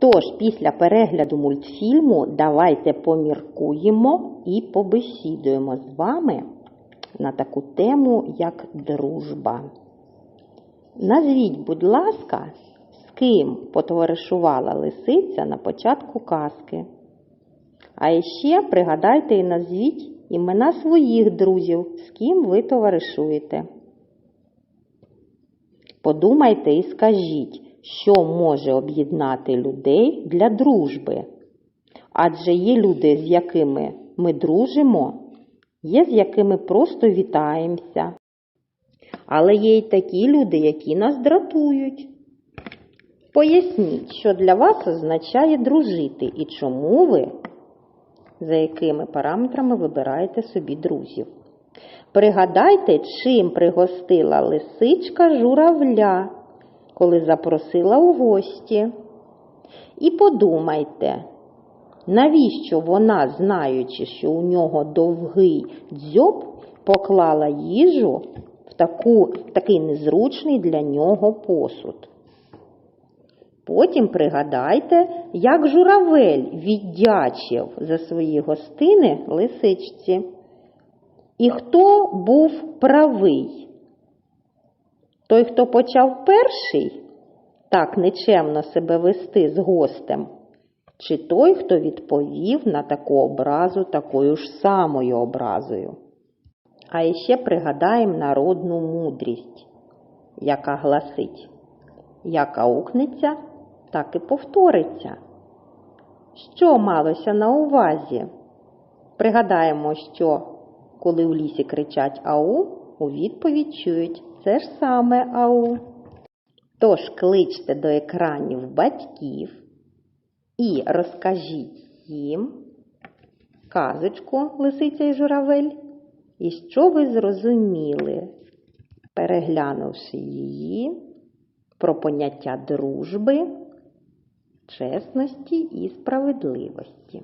Тож, після перегляду мультфільму давайте поміркуємо і побесідуємо з вами на таку тему, як дружба. Назвіть, будь ласка, з ким потоваришувала лисиця на початку казки. А ще пригадайте і назвіть імена своїх друзів, з ким ви товаришуєте. Подумайте і скажіть, що може об'єднати людей для дружби. Адже є люди, з якими ми дружимо, є з якими просто вітаємося. Але є й такі люди, які нас дратують. Поясніть, що для вас означає дружити і чому ви, за якими параметрами вибираєте собі друзів. Пригадайте, чим пригостила лисичка журавля, коли запросила у гості. І подумайте, навіщо вона, знаючи, що у нього довгий дзьоб, поклала їжу в, таку, такий незручний для нього посуд. Потім пригадайте, як журавель віддячив за свої гостини лисичці. І хто був правий? Той, хто почав перший так нечемно себе вести з гостем, чи той, хто відповів на таку образу такою ж самою образою? А іще пригадаємо народну мудрість, яка гласить, як аукнеться, так і повториться. Що малося на увазі? Пригадаємо, що коли в лісі кричать ау, у відповідь чують це ж саме ау. Тож кличте до екранів батьків і розкажіть їм казочку Лисиця і журавель, і що ви зрозуміли, переглянувши її про поняття дружби, чесності і справедливості.